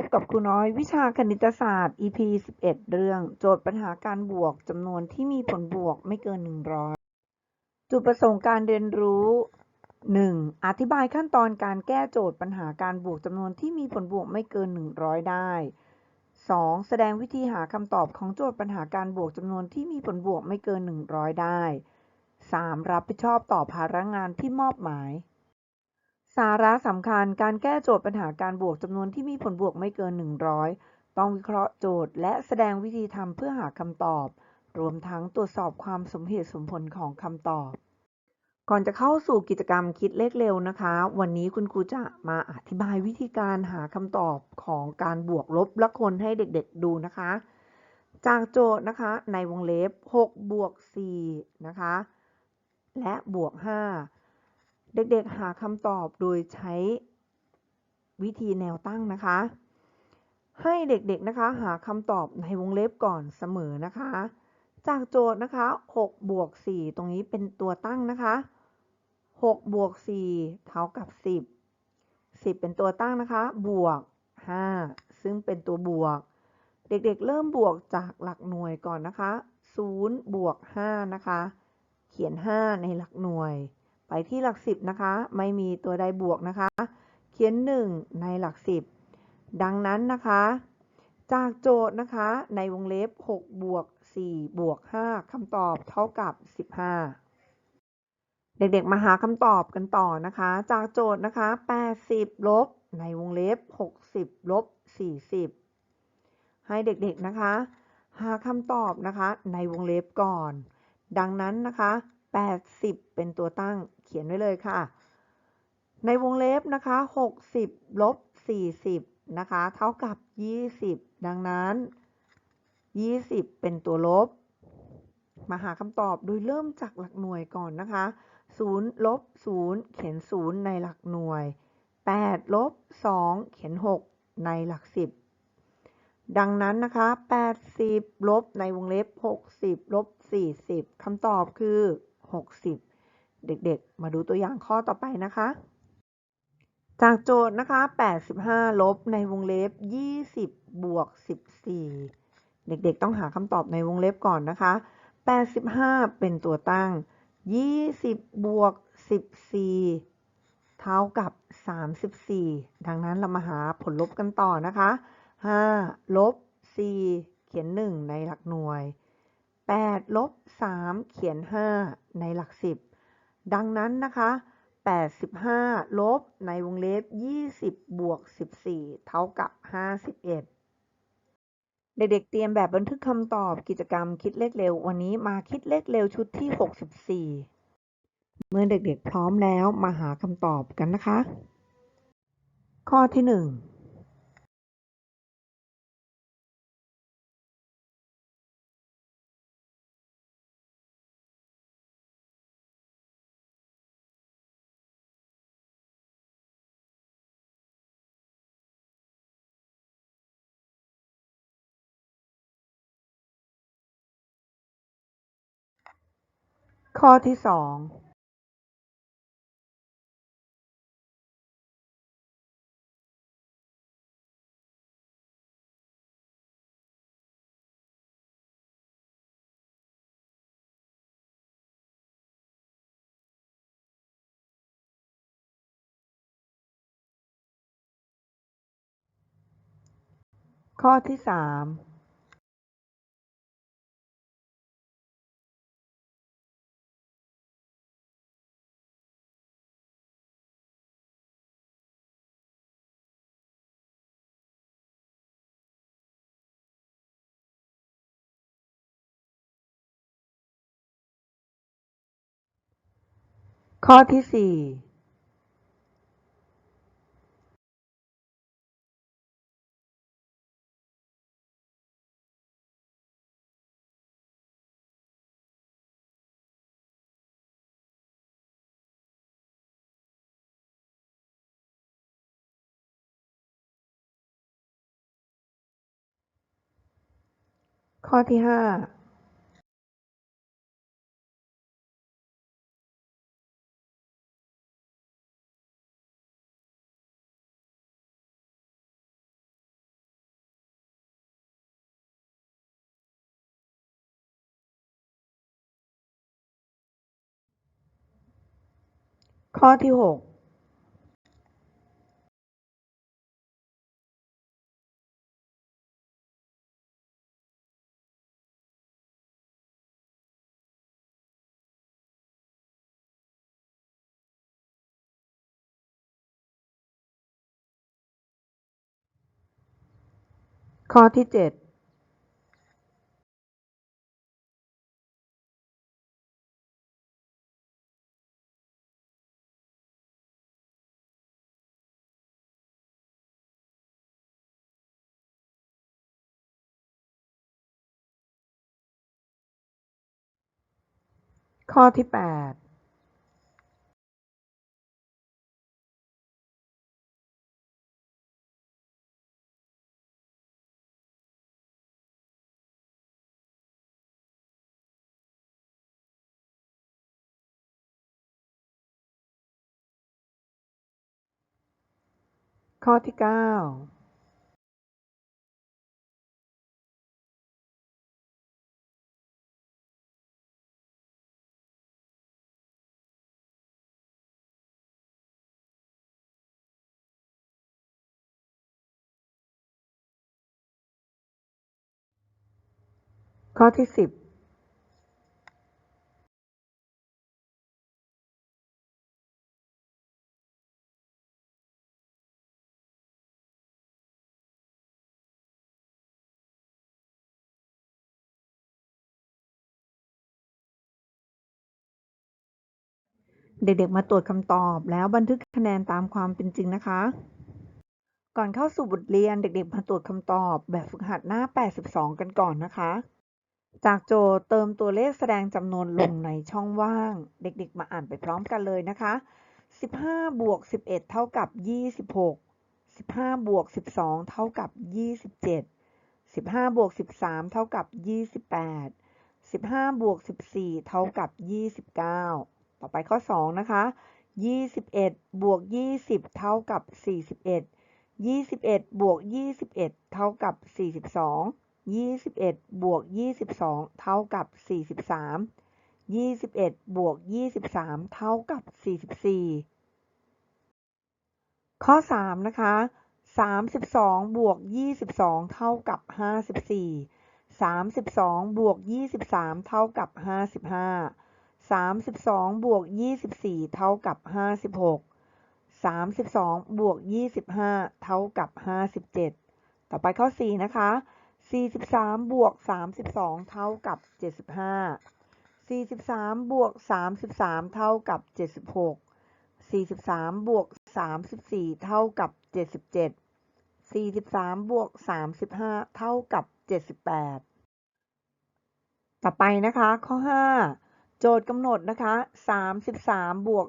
บกับครูน้อยวิชาคณิตศาสตร์ EP 11 เรื่อง โจทย์ปัญหาการบวกจำนวนที่มีผลบวกไม่เกิน 100 จุดประสงค์การเรียนรู้ 1. อธิบายขั้นตอนการแก้โจทย์ปัญหาการบวกจำนวนที่มีผลบวกไม่เกิน 100 ได้ 2. แสดงวิธีหาคำตอบของโจทย์ปัญหาการบวกจำนวนที่มีผลบวกไม่เกิน 100 ได้ 3. รับผิดชอบต่อภาระงานที่มอบหมาย สาระสำคัญการแก้โจทย์ปัญหาการบวกจำนวนที่มีผลบวกไม่เกิน 100 ต้องวิเคราะห์โจทย์ และแสดงวิธีทำเพื่อหาคำตอบ รวมทั้งตรวจสอบความสมเหตุสมผลของคำตอบ ก่อนจะเข้าสู่กิจกรรมคิดเลขเร็วนะคะ วันนี้คุณครูจะมาอธิบายวิธีการหาคำตอบของการบวกลบละคนให้เด็กๆดูนะคะ จากโจทย์นะคะในวงเล็บ 6 บวก 4 นะคะ และบวก 5 เด็กๆหาคำตอบโดยใช้วิธีแนวตั้งนะคะ ให้เด็กๆนะคะหาคำตอบในวงเล็บก่อนเสมอนะคะ จากโจทย์นะคะ6บวก4ตรงนี้เป็นตัวตั้งนะคะ6บวก4เท่ากับ 10 10 เป็นตัวตั้งนะคะ บวก 5 ซึ่งเป็นตัวบวก เด็กๆ เริ่มบวกจากหลักหน่วยก่อนนะคะ0บวก5นะคะ เขียน 5 ในหลักหน่วย ไปที่หลัก10นะคะ ไม่มีตัวใดบวกนะคะ เขียน 1 ในหลัก10ดังนั้นนะคะ จากโจทย์นะคะในวงเล็บ 6 บวก 4 บวก 5คำตอบเท่ากับ 15 เด็กๆ มาหาคำตอบกันต่อนะคะ จากโจทย์นะคะ 80 ลบ ในวงเล็บ 60 ลบ 40 ให้เด็กๆนะคะ หาคำตอบนะคะในวงเล็บก่อน ดังนั้นนะคะ 80 เป็นตัวตั้ง เขียนไว้เลยค่ะ ในวงเล็บนะคะ 60ลบ40นะคะ เท่ากับ 20 ดังนั้น 20 เป็นตัวลบ มาหาคำตอบโดยเริ่มจากหลักหน่วยก่อนนะคะ0ลบ0เขียน 0 ในหลักหน่วย 8 ลบ 2 เขียน 6 ในหลัก 10 ดังนั้นนะคะ 80 ลบในวงเล็บ 60 ลบ 40 คำตอบคือ 60 เด็กๆ มาดูตัวอย่างข้อต่อไปนะคะ จากโจทย์นะคะ 85 ลบในวงเล็บ 20 บวก 14 เด็กๆ ต้องหาคำตอบในวงเล็บก่อนนะคะ 85 เป็นตัวตั้ง 20 บวก 14 เท่ากับ 34 ดังนั้นเรามาหาผลลบกันต่อนะคะ 5 ลบ 4 เขียน 1 ในหลักหน่วย 8 ลบ 3 เขียน 5 ในหลัก 10 ดังนั้นนะคะ 85 ลบในวงเล็บ 20 บวก 14 เท่ากับ 51เด็กๆ เตรียมแบบบันทึกคำตอบกิจกรรมคิดเลขเร็ว วันนี้มาคิดเลขเร็วชุดที่ 64 เมื่อเด็กๆ พร้อมแล้วมาหาคำตอบกันนะคะ ข้อที่ 1 ข้อที่2ข้อที่3 ข้อที่4ข้อที่5 ข้อที่หกข้อที่เจ็ด ข้อที่แปดข้อที่เก้า ข้อที่สิบเด็กๆ มาตรวจคำตอบแล้วบันทึกคะแนนตามความเป็นจริงนะคะ ก่อนเข้าสู่บทเรียนเด็กๆ มาตรวจคำตอบแบบฝึกหัดหน้า 82 กันก่อนนะคะ จากโจทย์เติมตัวเลขแสดงจำนวนลงในช่องว่าง เด็กๆ มาอ่านไปพร้อมกันเลยนะคะ 15 บวก 11 เท่ากับ 26 15 บวก 12 เท่ากับ 27 15 บวก 13 เท่ากับ 28 15 บวก 14 เท่ากับ 29 ต่อไปข้อ 2 นะคะ 21 บวก 20 เท่ากับ 41 21 บวก 21 เท่ากับ 42 21 บวก 22 เท่ากับ 43 21 บวก 23 เท่ากับ 44 ข้อ 3 นะคะ 32 บวก 22 เท่ากับ 54 32 บวก 23 เท่ากับ 55 32 บวก 24 เท่ากับ 56 32 บวก 25 เท่ากับ 57 ต่อไปข้อ 4 นะคะ 43 บวก 32 เท่ากับ 75 43 บวก 33 เท่ากับ 76 43 บวก 34 เท่ากับ 77 43 บวก 35 เท่ากับ 78 ต่อไปนะคะ ข้อ 5 โจทย์กำหนดนะคะ 33 บวก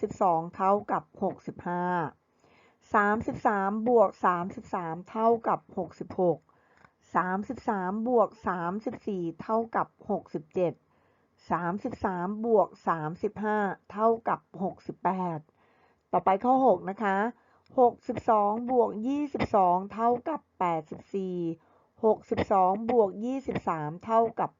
32 เท่ากับ 65 33 บวก 33 เท่ากับ 66 33บวก34เท่ากับ67 33บวก35เท่ากับ68ต่อไปข้อ6นะคะ62บวก22เท่ากับ84 62บวก23เท่ากับ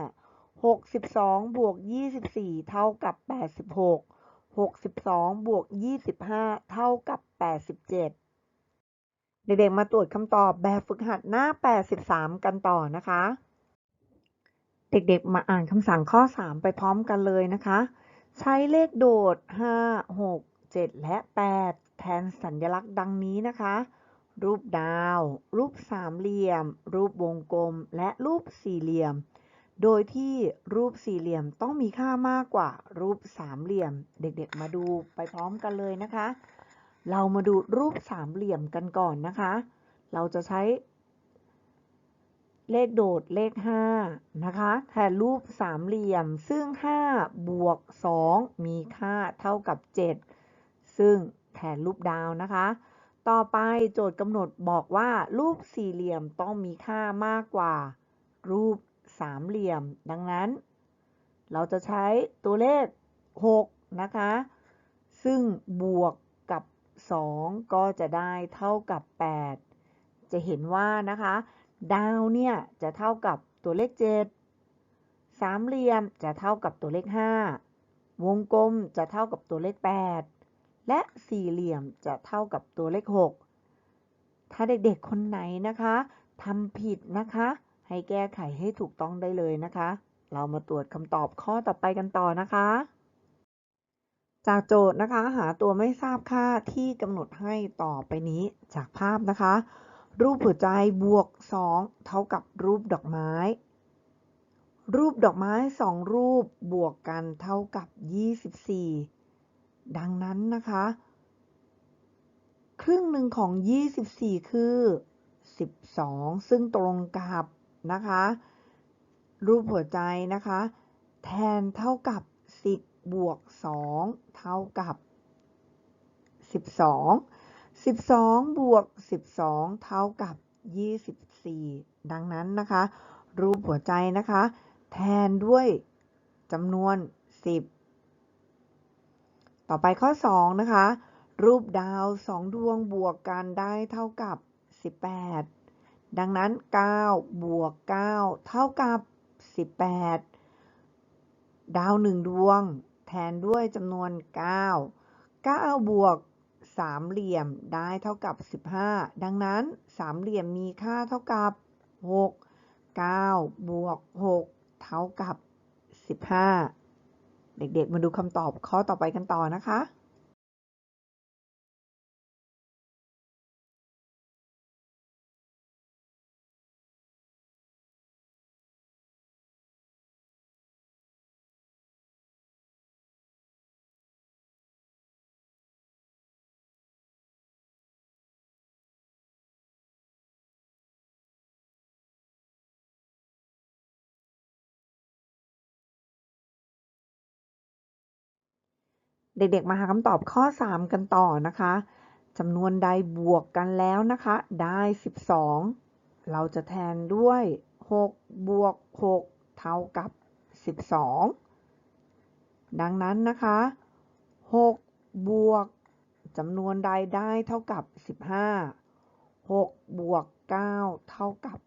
85 62บวก24เท่ากับ86 62บวก25เท่ากับ87 เด็กๆมาตรวจคำตอบแบบฝึกหัดหน้า 83 กันต่อนะคะ เด็กๆมาอ่านคำสั่งข้อ 3 ไปพร้อมกันเลยนะคะ ใช้เลขโดด 5 6 7 และ 8 แทนสัญลักษณ์ดังนี้นะคะ รูปดาว รูปสามเหลี่ยม รูปวงกลม และรูปสี่เหลี่ยม โดยที่รูปสี่เหลี่ยมต้องมีค่ามากกว่ารูปสามเหลี่ยม เด็กๆมาดูไปพร้อมกันเลยนะคะ เรามาดูรูปสามเหลี่ยมกันก่อนนะคะ เราจะใช้ เลขโดดเลข 5 นะคะ แทนรูปสามเหลี่ยม ซึ่ง 5 บวก 2 มีค่าเท่ากับ 7 ซึ่งแทนรูปดาวนะคะ ต่อไปโจทย์กำหนดบอกว่ารูปสี่เหลี่ยมต้องมีค่ามากกว่า รูปสามเหลี่ยม ดังนั้น เราจะใช้ตัวเลข 6 นะคะ ซึ่งบวก 2 ก็จะได้เท่ากับ 8 จะเห็นว่านะคะ ดาวเนี่ยจะเท่ากับตัวเลข 7 สามเหลี่ยมจะเท่ากับตัวเลข5ววงกลมจะเท่ากับตัวเลข 8 และสี่เหลี่ยมจะเท่ากับตัวเลข 6 ถ้าเด็กๆคนไหนนะคะทำผิดนะคะ ให้แก้ไขให้ถูกต้องได้เลยนะคะ เรามาตรวจคำตอบข้อต่อไปกันต่อนะคะ จากโจทย์นะคะ หาตัวไม่ทราบค่าที่กำหนดให้ต่อไปนี้จากภาพนะคะ รูปหัวใจบวก 2 เท่ากับรูปดอกไม้ รูปดอกไม้สองรูปบวกกันเท่ากับ 24 ดังนั้นนะคะ ครึ่งหนึ่งของ 24 คือ 12 ซึ่งตรงกับนะคะ รูปหัวใจนะคะ แทนเท่ากับ 10 บวก 2 เท่ากับ 12 12 บวก 12 เท่ากับ 24 ดังนั้นนะคะ รูปหัวใจนะคะ แทนด้วยจำนวน 10 ต่อไปข้อ 2 นะคะ รูปดาว 2 ดวงบวกกันได้เท่ากับ 18 ดังนั้น 9 บวก 9 เท่ากับ 18 ดาว 1 ดวง ทนด้วยจำนวน 9 9 บวกสามเหลี่ยมได้เท่ากับ 15 ดังนั้นสามเหลี่ยมมีค่าเท่ากับ 6 9 บวก 6 เท่ากับ 15 เด็กๆ มาดูคำตอบข้อต่อไปกันต่อนะคะ เด็กๆ มาหาคำตอบข้อ 3 กันต่อนะคะจำนวนใดบวกกันแล้วนะคะ ได้ 12 เราจะแทนด้วย 6 บวก 6 เท่ากับ 12 ดังนั้นนะคะ 6 บวกจำนวนใดได้เท่ากับ 15 6 บวก 9 เท่ากับ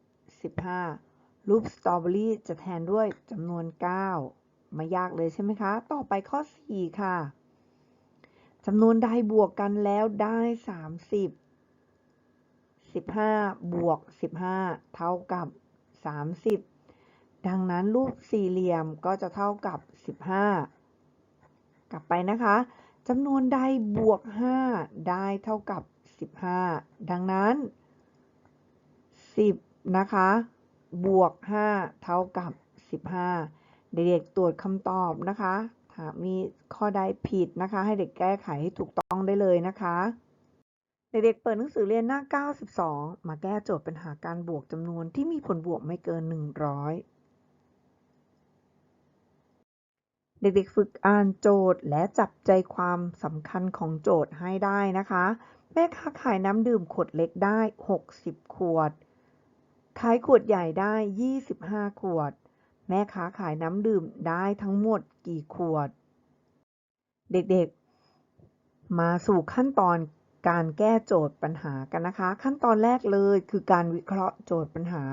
15 รูปสตรอเบอรี่จะแทนด้วยจำนวน 9 ไม่ยากเลยใช่ไหมคะ ต่อไปข้อ 4 ค่ะ จำนวนใดบวกกันแล้วได้30 15บวก15เท่ากับ30ดังนั้นรูปสี่เหลี่ยมก็จะเท่ากับ15กลับไปนะคะจำนวนใดบวก5ได้เท่ากับ15ดังนั้น10นะคะ บวก5เท่ากับ15เด็กๆตรวจคำตอบนะคะ ถ้ามีข้อใดผิดนะคะ ให้เด็กแก้ไขให้ถูกต้องได้เลยนะคะ เด็กๆเปิดหนังสือเรียนหน้า 92 มาแก้โจทย์ปัญหาการบวกจำนวนที่มีผลบวกไม่เกิน 100เด็กๆ ฝึกอ่านโจทย์และจับใจความสำคัญของโจทย์ให้ได้นะคะ แม่ค้าขายน้ำดื่มขวดเล็กได้ 60 ขวด ขายขวดใหญ่ได้ 25 ขวด แม่ค้าขายน้ำดื่มได้ทั้งหมดกี่ขวด เด็กๆ มาสู่ขั้นตอนการแก้โจทย์ปัญหากันนะคะ ขั้นตอนแรกเลยคือการวิเคราะห์โจทย์ปัญหา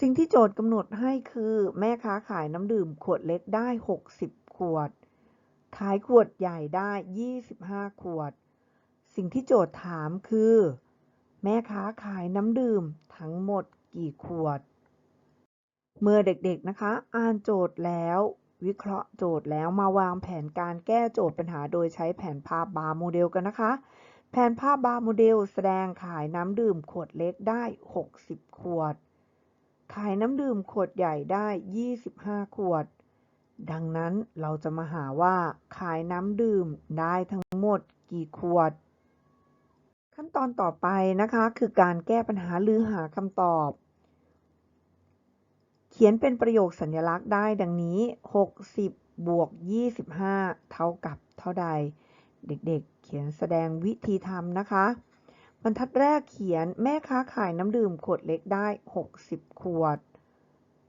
สิ่งที่โจทย์กำหนดให้คือแม่ค้าขายน้ำดื่มขวดเล็กได้ 60 ขวด ขายขวดใหญ่ได้ 25 ขวด สิ่งที่โจทย์ถามคือ แม่ค้าขายน้ำดื่มทั้งหมดกี่ขวด เมื่อเด็กๆนะคะ อ่านโจทย์แล้ว วิเคราะห์โจทย์แล้วมาวางแผนการแก้โจทย์ปัญหาโดยใช้แผนภาพบาร์โมเดลกันนะคะ แผนภาพบาร์โมเดลแสดงขายน้ำดื่มขวดเล็กได้ 60 ขวด ขายน้ำดื่มขวดใหญ่ได้ 25 ขวด ดังนั้นเราจะมาหาว่าขายน้ำดื่มได้ทั้งหมดกี่ขวด ขั้นตอนต่อไปนะคะ คือการแก้ปัญหาหรือหาคำตอบ เขียนเป็นประโยคสัญลักษณ์ได้ดังนี้ 60 บวก 25 เท่ากับเท่าใด เด็กๆ เขียนแสดงวิธีทำนะคะ บรรทัดแรกเขียนแม่ค้าขายน้ำดื่มขวดเล็กได้ 60 ขวด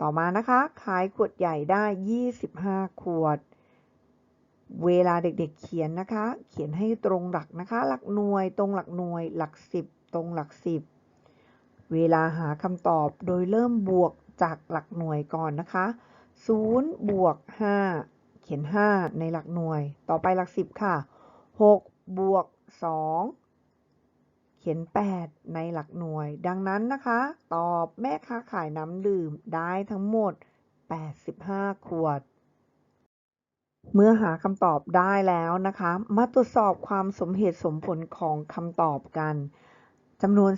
ต่อมานะคะ ขายขวดใหญ่ได้ 25 ขวด เวลาเด็กๆเขียนนะคะ เขียนให้ตรงหลักนะคะ หลักหน่วย ตรงหลักหน่วย หลักสิบตรงหลักสิบเวลาหาคำตอบโดยเริ่มบวก จากหลักหน่วยก่อนนะคะ 0 บวก 5 เขียน 5 ในหลักหน่วย ต่อไปหลัก 10 ค่ะ 6 บวก 2 เขียน 8 ในหลักหน่วย ดังนั้นนะคะ ตอบแม่ค้าขายน้ำดื่มได้ทั้งหมด 85 ขวด เมื่อหาคำตอบได้แล้วนะคะ มาตรวจสอบความสมเหตุสมผลของคำตอบกันจำนวน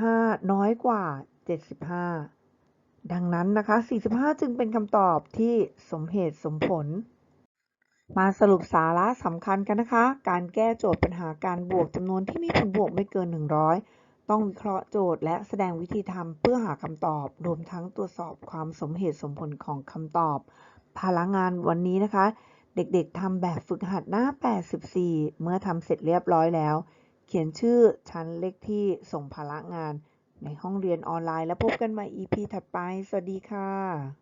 45 น้อยกว่า 75 ดังนั้นนะคะ 45 จึงเป็นคำตอบที่สมเหตุสมผล มาสรุปสาระสำคัญกันนะคะ การแก้โจทย์ปัญหาการบวกจำนวนที่มีผลบวกไม่เกิน 100 ต้องวิเคราะห์โจทย์และแสดงวิธีทำเพื่อหาคำตอบ รวมทั้งตรวจสอบความสมเหตุสมผลของคำตอบพลังงานวันนี้นะคะ เด็กๆทำแบบฝึกหัดหน้า 84 เมื่อทำเสร็จเรียบร้อยแล้ว เขียนชื่อชั้นเลขที่ส่งพละงาน ในห้องเรียนออนไลน์แล้วพบกันใหม่ EP ถัดไป สวัสดีค่ะ